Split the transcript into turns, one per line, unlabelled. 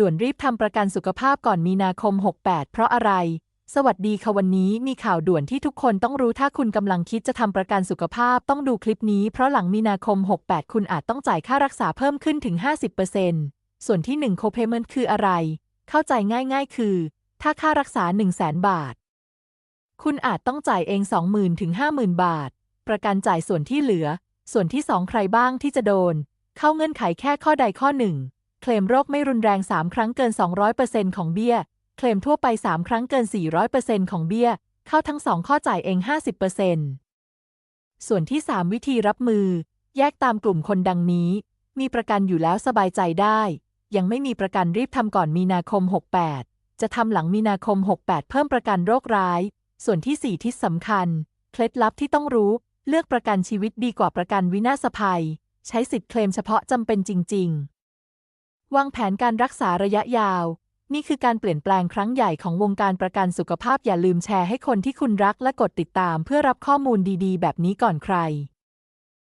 ด่วนรีบทำประกันสุขภาพก่อนมีนาคม 68 เพราะอะไร สวัสดีค่ะวันนี้มีข่าวด่วนที่ทุกคนต้องรู้ถ้าคุณกำลังคิดจะทำประกันสุขภาพต้องดูคลิปนี้เพราะหลังมีนาคม 68 คุณอาจต้องจ่ายค่ารักษาเพิ่มขึ้นถึง 50%ส่วนที่1 copayment คืออะไร เข้าใจง่ายๆ คือ ถ้าค่ารักษา 1 0 0 0 0 0 บาท คุณอาจต้องจ่ายเอง 20,000ถึง50,000 บาท ประกันจ่ายส่วนที่เหลือ ส่วนที่ 2 ใครบ้างที่จะโดน เข้าเงื่อนไขแค่ข้อใดข้อหนึ่ง เคลมโรคไม่รุนแรง 3 ครั้งเกิน 200%ของเบี้ย เคลมทั่วไป 3 ครั้งเกิน 400%ของเบี้ย เข้าทั้ง 2 ข้อจ่ายเอง 50%ส่วนที่ 3 วิธีรับมือ แยกตามกลุ่มคนดังนี้ มีประกันอยู่แล้วสบายใจได้ ยังไม่มีประกันรีบทำก่อนมีนาคม 68 จะทำหลังมีนาคม 68 เพิ่มประกันโรคร้าย ส่วนที่ 4 ที่สำคัญ เคล็ดลับที่ต้องรู้ เลือกประกันชีวิตดีกว่าประกันวินาศภัย ใช้สิทธิ์เคลมเฉพาะจำเป็นจริง ๆ วางแผนการรักษาระยะยาว นี่คือการเปลี่ยนแปลงครั้งใหญ่ของวงการประกันสุขภาพอย่าลืมแชร์ให้คนที่คุณรักและกดติดตามเพื่อรับข้อมูลดีๆ แบบนี้ก่อนใคร